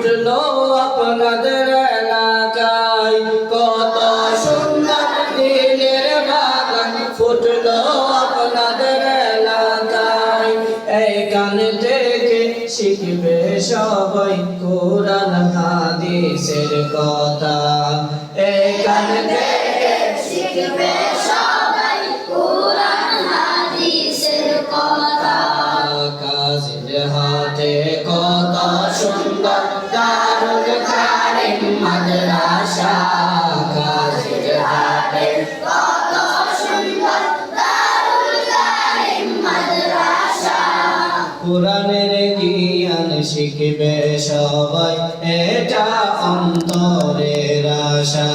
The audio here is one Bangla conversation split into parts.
ফুটলো আপনাদের এলাকায় কত সুন্দর দিনের বাগান ফুটলো আপনাদের এলাকায়। এই গান থেকে শিখবে সবাই কোরআন, হাদিসের কথা। এই থেকে শিখবে সবাই কোরআন, হাদিসের কথা। কাজের হাতে কথা সুন্দর কোরআনের জ্ঞান শিখবে সবাই এটা অন্তরের আশা।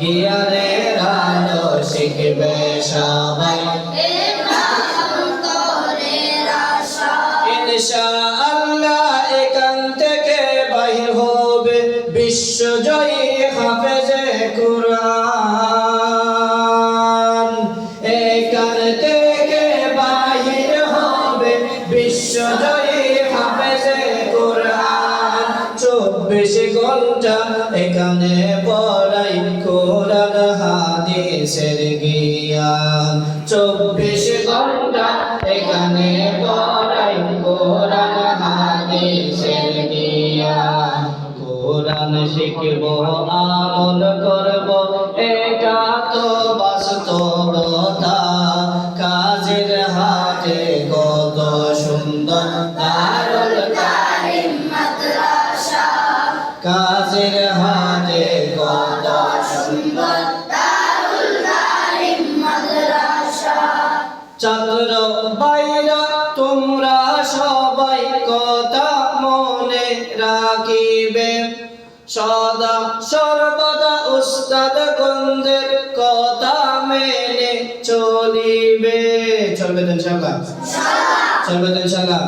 জ্ঞানের আলো শিখবে সবাই। ইনশাআল্লাহ এখান থেকে বাহির হবে। বিশ্বজয়ী চব্বিশ ঘণ্টা এখানে পড়াই কোরআন, হাদিসের জ্ঞান। চব্বিশ ঘণ্টা এখানে পড়াই কোরআন, হাদিসের জ্ঞান। কোরআন শিখব আমল সদা, সর্বদা উস্তাদ গন্ধের কথা মেনে চলিবে। চলবে চলবে তো ইনশাআল্লাহ?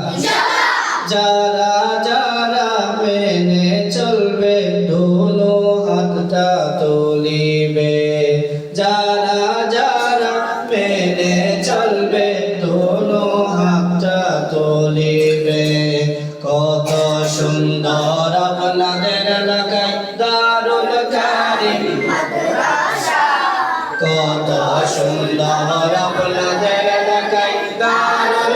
যারা যারা মেনে চলবে দোনো হাতটা তুলিবে। যারা যারা মেনে চলবে দোনো হাতটা তুলিবে। কত সুন্দর আপনাদের দারুল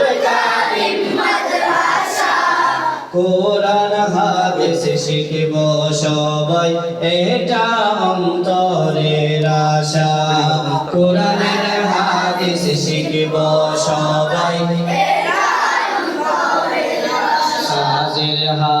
কোরআন হাদিস শিখব সবাই, এটা অন্তরের আশা। কোরআনের হাদিস শিখব সবাই সাজের হাতে কত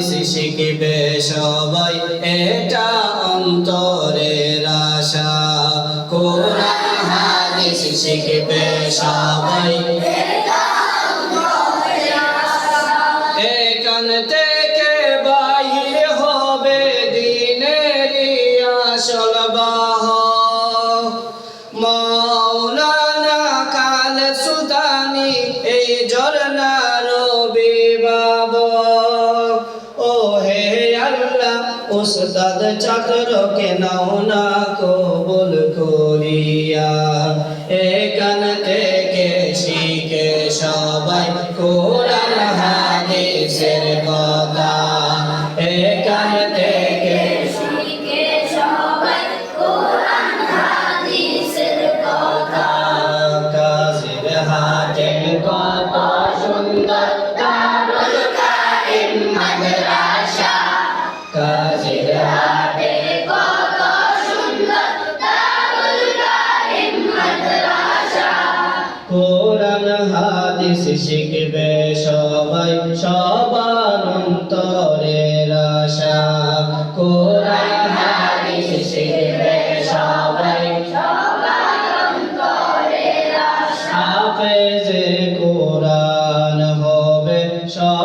হাদিস শিখবে সবাই এটা অন্তরের আশা। কোরআন, হাদিস শিখবে সবাই এখান হবে দিনের আসল বাহ। মৌলানা কাল সুদানি, এই ঝরনার আল্লাহ উস্তাদ ছাত্রকে নাও না কবুল করিয়া। এখান থেকে শিখে সবাই কোরআন হাদিসের কথা হাদিস শিখবে সবাই সবার অন্তরে আশা কোরআন, হাদিস শিখবে সবাই সবার অন্তরে আশা হাফেজে কোরআন হবে সব